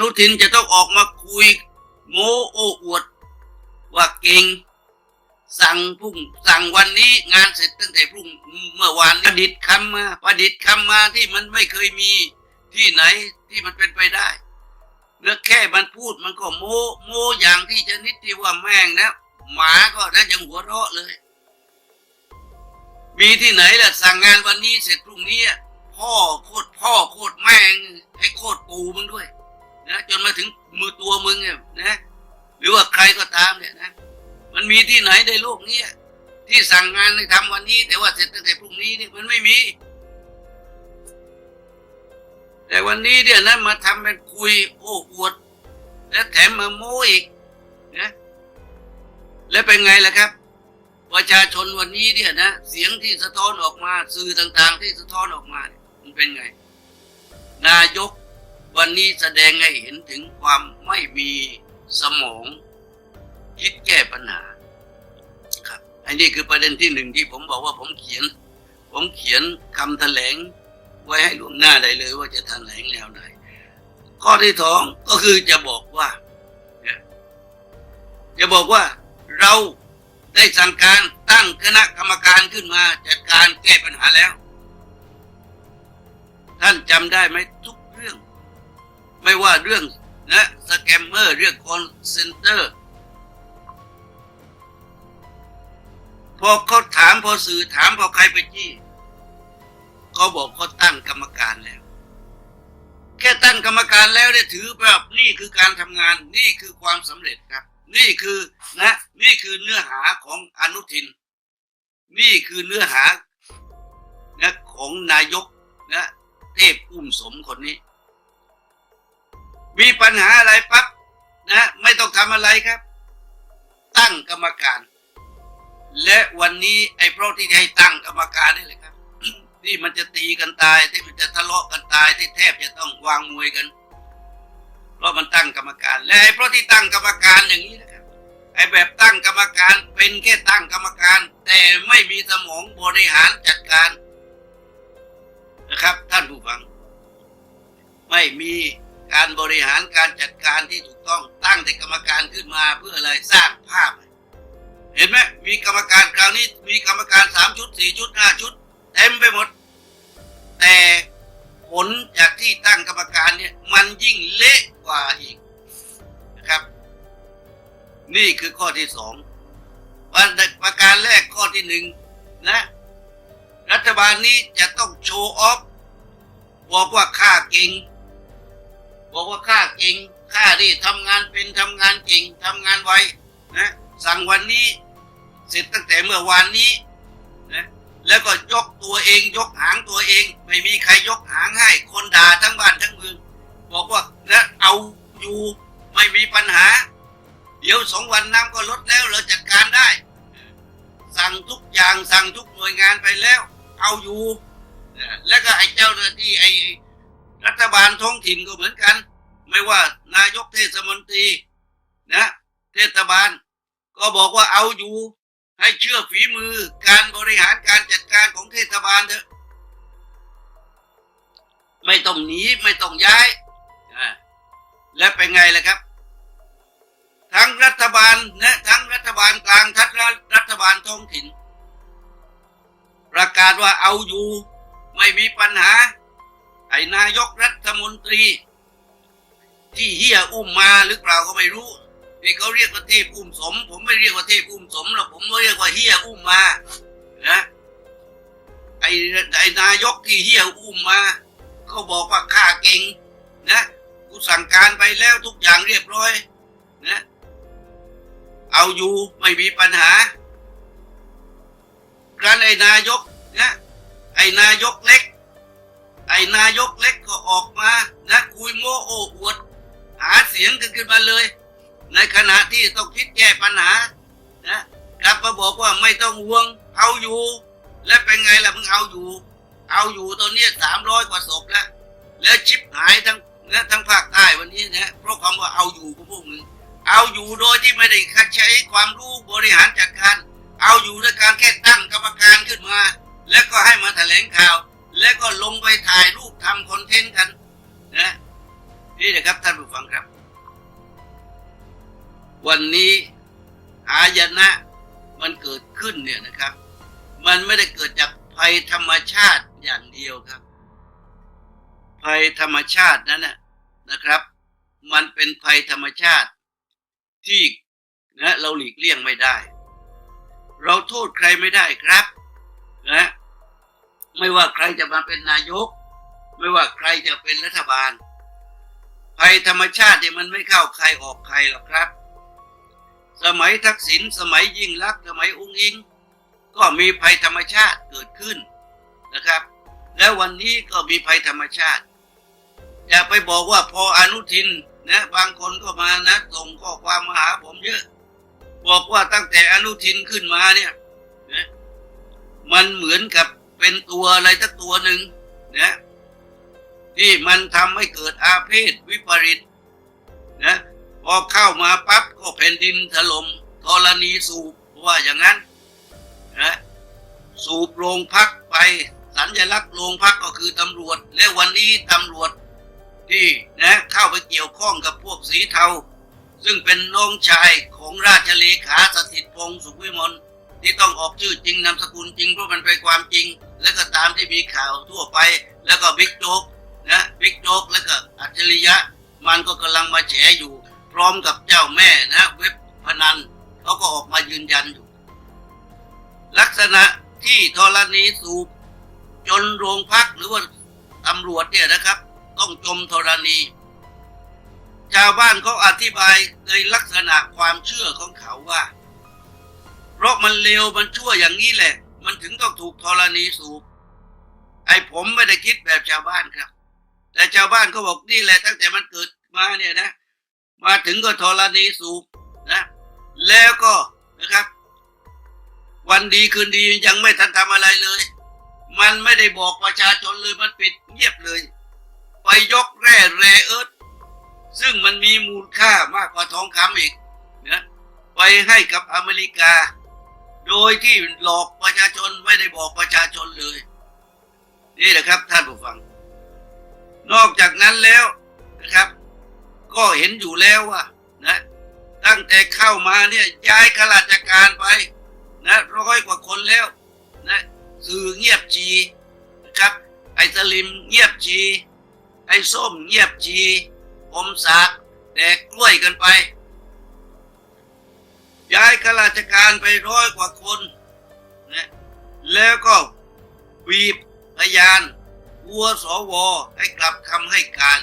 นุทินจะต้องออกมาคุยโม้โอ้อวด ว่าเก่ง สั่งพรุ่งสั่งวันนี้งานเสร็จตั้งแต่พรุ่งเมื่อวานประดิษฐ์คำมาประดิษฐ์คำมาที่มันไม่เคยมีที่ไหนที่มันเป็นไปได้เนื้อแค่มันพูดมันก็โมโมอย่างที่จะนิดที่ว่าแม่งนะ หมาก็นั่นยังหัวเราะเลย มีที่ไหนล่ะสั่งงานวันนี้เสร็จพรุ่งนี้พ่อโคตรพ่อโคตรแม่งไอ้โคตรปูมึงด้วย นะจนมาถึงมือตัวมึงเนี่ยนะหรือว่าใครก็ตามเนี่ยนะ มันมีที่ไหนในโลกนี้ที่สั่งงานให้ทำวันนี้ แต่ว่าเสร็จตั้งแต่พรุ่งนี้เนี่ยมันไม่มี แต่วันนี้เนี่ยนะมาทำเป็นคุยโอ้อวด และแถมมาโม้อีกนะแล้วเป็นไงล่ะครับประชาชนวันนี้เนี่ยนะเสียงที่สะท้อนออกมา สื่อต่าง ๆ ที่สะท้อนออกมา มันเป็นไง นายก วันนี้แสดงให้เห็นถึงความไม่มีสมอง คิดแก้ปัญหา ครับอันนี้คือประเด็นที่หนึ่งที่ผมบอกว่าผมเขียน ผมเขียนคำแถลง ไว้ให้ล่วงหน้าได้เลย ว่าจะแถลงแนวใดข้อที่สองก็คือจะบอกว่าจะบอกว่าเราได้สั่งการตั้งคณะกรรมการขึ้นมา จัดการแก้ปัญหาแล้ว ท่านจำได้ไหมทุก ไม่ว่าเรื่องนะสแกมเมอร์เรื่องคอนเซนเตอร์พอเขาถามพอสื่อถามพอใครไปจี้เขาบอกเขาตั้งกรรมการแล้ว แค่ตั้งกรรมการแล้วเนี่ยถือแบบนี่คือการทำงานนี่คือความสำเร็จครับ นี่คือนะ นี่คือเนื้อหาของอนุทิน นี่คือเนื้อหานะของนายกนะเทพอุ้มสมคนนี้ มีปัญหาอะไรปั๊บนะไม่ต้องทำอะไรครับ ตั้งกรรมการ และวันนี้ไอ้เพราะที่ให้ตั้งกรรมการนี่เลยครับ ที่มันจะตีกันตายที่มันจะทะเลาะกันตายที่แทบจะต้องวางมวยกัน เพราะมันตั้งกรรมการ และไอ้เพราะที่ตั้งกรรมการอย่างนี้นะครับไอ้แบบตั้งกรรมการเป็นแค่ตั้งกรรมการ แต่ไม่มีสมองบริหารจัดการนะครับ ท่านผู้ฟัง ไม่มี การบริหารการจัดการที่ถูกต้องตั้งแต่กรรมการขึ้นมาเพื่ออะไรสร้างภาพ เห็นไหมมีกรรมการคราวนี้มีกรรมการสามชุดสี่ชุดห้าชุด เต็มไปหมด แต่ผลจากที่ตั้งกรรมการเนี่ยมันยิ่งเละกว่าอีกนะครับ นี่คือข้อที่สองประการแรกข้อที่หนึ่งนะรัฐบาลนี้จะต้องโชว์ออฟบอกว่าข้าเก่ง บอกว่าข้าเก่งข้าที่ทำงานเป็นทำงานเก่งทำงานไวนะสั่งวันนี้เสร็จตั้งแต่เมื่อวานนี้นะแล้วก็ยกตัวเองยกหางตัวเอง ไม่มีใครยกหางให้ คนด่าทั้งบ้านทั้งเมืองบอกว่านะเอาอยู่ไม่มีปัญหา เดี๋ยวสองวันน้ำก็ลดแล้วเราจัดการได้ สั่งทุกอย่างสั่งทุกหน่วยงานไปแล้ว เอาอยู่ แล้วก็ไอ้เจ้าหน้าที่ไอ้ รัฐบาลท้องถิ่นก็เหมือนกัน ไม่ว่านายกเทศมนตรีนะเทศบาล ก็บอกว่าเอาอยู่ให้เชื่อฝีมือการบริหารการจัดการของเทศบาลเถอะ ไม่ต้องหนีไม่ต้องย้ายและเป็นไงล่ะครับ ทั้งรัฐบาลนะทั้งรัฐบาลกลางทั้งรัฐบาลท้องถิ่น ประกาศว่าเอาอยู่ ไม่มีปัญหา ไอ้นายกรัฐมนตรี ที่เฮียอุ้มมาหรือเปล่าก็ไม่รู้นี่เขาเรียกว่าเทพอุ้มสม ผมไม่เรียกว่าเทพอุ้มสมหรอกผมเรียกว่าเฮียอุ้มมานะไอ้ไอ้นายกที่เฮียอุ้มมาเขาบอกว่าข้าเก่งนะกูสั่งการไปแล้วทุกอย่างเรียบร้อยนะเอาอยู่ไม่มีปัญหาการไอ้นายกนะไอ้นายกเล็ก ไอ้นายกเล็กก็ออกมานะคุยโมโอ้อวด หาเสียงกันขึ้นมาเลย ในขณะที่ต้องคิดแก้ปัญหานะกลับมาบอกว่าไม่ต้องห่วงเอาอยู่ และเป็นไงล่ะมึงเอาอยู่ เอาอยู่ตอนนี้สามร้อยกว่าศพแล้วแล้วชิบหายทั้งนะทั้งภาคใต้วันนี้นะเพราะคำว่าเอาอยู่ของพวกมึงเอาอยู่โดยที่ไม่ได้ใช้ความรู้บริหารจัดการ เอาอยู่ด้วยการแค่ตั้งกรรมการขึ้นมา แล้วก็ให้มาแถลงข่าว แล้วก็ลงไปถ่ายรูปทำคอนเทนต์กันนะนี่นะครับท่านผู้ฟังครับ วันนี้อายนะมันเกิดขึ้นเนี่ยนะครับ มันไม่ได้เกิดจากภัยธรรมชาติอย่างเดียวครับ ภัยธรรมชาตินั้นนะนะครับ มันเป็นภัยธรรมชาติที่นะเราหลีกเลี่ยงไม่ได้ เราโทษใครไม่ได้ครับนะ ไม่ว่าใครจะมาเป็นนายก ไม่ว่าใครจะเป็นรัฐบาลภัยธรรมชาติเนี่ยมันไม่เข้าใครออกใครหรอกครับ สมัยทักษิณสมัยยิ่งลักษณ์สมัยอุ้งอิง ก็มีภัยธรรมชาติเกิดขึ้นนะครับ แล้ววันนี้ก็มีภัยธรรมชาติ อย่าไปบอกว่าพออนุทินนะบางคนก็มานะส่งข้อความมาหาผมเยอะ บอกว่าตั้งแต่อนุทินขึ้นมาเนี่ยนะมันเหมือนกับ เป็นตัวอะไรสักตัวหนึ่งนะที่มันทำให้เกิดอาเพศวิปริตนะพอเข้ามาปั๊บก็แผ่นดินถล่มธรณีสูบว่าอย่างนั้นนะสูบโรงพักไปสัญลักษณ์โรงพักก็คือตำรวจ และวันนี้ตำรวจที่นะเข้าไปเกี่ยวข้องกับพวกสีเทา ซึ่งเป็นน้องชายของราชเลขาสถิตพงศ์สุขวิมลที่ต้องออกชื่อจริงนามสกุลจริงเพราะมันเป็นความจริง และก็ตามที่มีข่าวทั่วไป แล้วก็บิ๊กโจ๊กนะบิ๊กโจ๊กแล้วก็อัจฉริยะ มันก็กำลังมาแฉอยู่ พร้อมกับเจ้าแม่นะเว็บพนันเขาก็ออกมายืนยันอยู่ ลักษณะที่ธรณีสูบจนโรงพักหรือว่าตำรวจเนี่ยนะครับ ต้องจมธรณี ชาวบ้านเขาอธิบายในลักษณะความเชื่อของเขาว่า เพราะมันเลวมันชั่วอย่างนี้แหละ มันถึงต้องถูกธรณีสูบไอ้ผมไม่ได้คิดแบบชาวบ้านครับ แต่ชาวบ้านเขาบอกนี่แหละตั้งแต่มันเกิดมาเนี่ยนะ มาถึงก็ธรณีสูบนะ แล้วก็นะครับ วันดีคืนดียังไม่ทันทำอะไรเลย มันไม่ได้บอกประชาชนเลยมันปิดเงียบเลย ไปยกแร่แร่เอิร์ธซึ่งมันมีมูลค่ามากกว่าทองคำอีกนะไปให้กับอเมริกา โดยที่หลอกประชาชนไม่ได้บอกประชาชนเลย นี่แหละครับท่านผู้ฟัง นอกจากนั้นแล้วนะครับ ก็เห็นอยู่แล้วว่านะตั้งแต่เข้ามาเนี่ยย้ายข้าราชการไปนะร้อยกว่าคนแล้วนะสื่อเงียบจีนะครับ ไอ้สลิมเงียบจี ไอ้ส้มเงียบจีอมสากแดกกล้วยกันไป ย้ายข้าราชการไปร้อยกว่าคนนะแล้วก็บีบพยานวัวสวให้กลับคำให้การ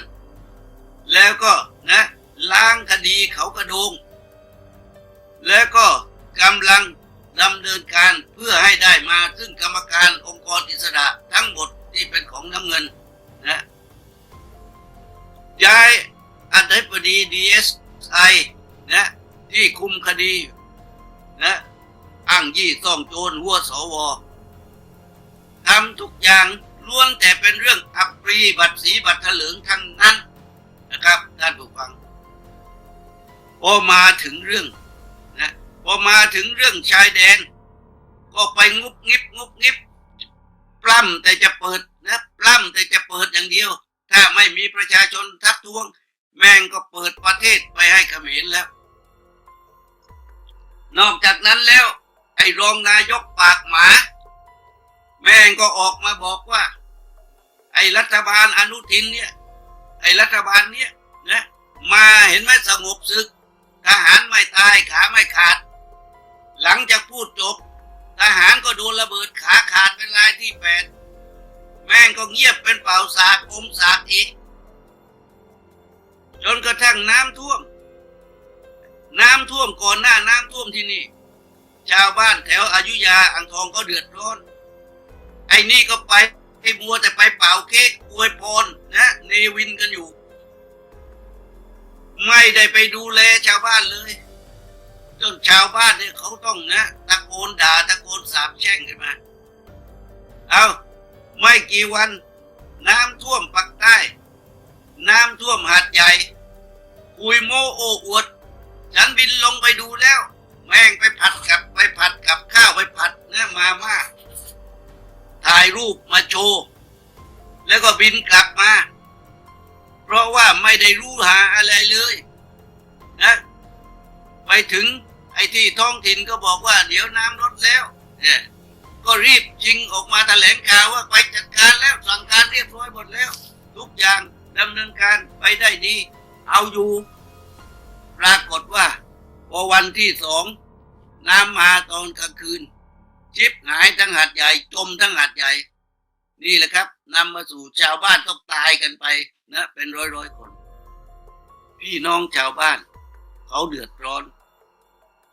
แล้วก็นะล้างคดีเขากระดง แล้วก็กำลังดำเนินการเพื่อให้ได้มาซึ่งกรรมการองค์กรอิสระทั้งหมดที่เป็นของน้ำเงินนะย้ายอธิบดีดีเอสไอนะที่คุมคดี นะอ้างยี่ซ่องโจรหัวสวทำทุกอย่างล้วนแต่เป็นเรื่องอัปรีบัตรสีบัตรเถลิงทั้งนั้นนะครับท่านผู้ฟังพอมาถึงเรื่องนะพอมาถึงเรื่องชายแดน ก็ไปงุบงิบงุบงิบปล้ำแต่จะเปิดนะปล้ำแต่จะเปิดอย่างเดียว ถ้าไม่มีประชาชนทักท้วง แม่งก็เปิดประเทศไปให้เขมรแล้ว นอกจากนั้นแล้ว ไอ้รองนายกปากหมา แม่งก็ออกมาบอกว่า ไอ้รัฐบาลอนุทินเนี่ย ไอ้รัฐบาลเนี่ยนะมาเห็นไหมสงบศึก ทหารไม่ตายขาไม่ขาด หลังจากพูดจบ ทหารก็โดนระเบิดขาขาดเป็นรายที่แปดแม่งก็เงียบเป็นเป่าสากอมสากอีก จนกระทั่งน้ำท่วม น้ำท่วมก่อนหน้าน้ำท่วมที่นี่ ชาวบ้านแถวอายุยาอ่างทองก็เดือดร้อน ไอ้นี่ก็ไปไอ้มัวแต่ไปเป่าเค้กอวยพรนะเนวินกันอยู่ ไม่ได้ไปดูแลชาวบ้านเลยจนชาวบ้านเนี่ยเขาต้องนะตะโกนด่าตะโกนสาบแช่งกันมา เอาไม่กี่วัน น้ำท่วมปักใต้ น้ำท่วมหาดใหญ่ คุยโมโออวด ฉันบินลงไปดูแล้ว แม่งไปผัดกับไปผัดกับข้าวไปผัดเนะมาม่าถ่ายรูปมาโชว์ แล้วก็บินกลับมา เพราะว่าไม่ได้รู้หาอะไรเลยนะไปถึงไอ้ที่ท้องถิ่นก็บอกว่า เดี๋ยวน้ำลดแล้วเนี่ยก็รีบจริงออกมาแถลงข่าวว่าไปจัดการแล้วสั่งการเรียบร้อยหมดแล้ว ทุกอย่างดำเนินการไปได้ดี เอาอยู่ ปรากฏว่าพอวันที่สองน้ำมาตอนกลางคืนชิบหายทั้งหัดใหญ่จมทั้งหัดใหญ่ นี่แหละครับนำมาสู่ชาวบ้านต้องตายกันไปนะเป็นร้อยร้อยๆคน พี่น้องชาวบ้าน เขาเดือดร้อน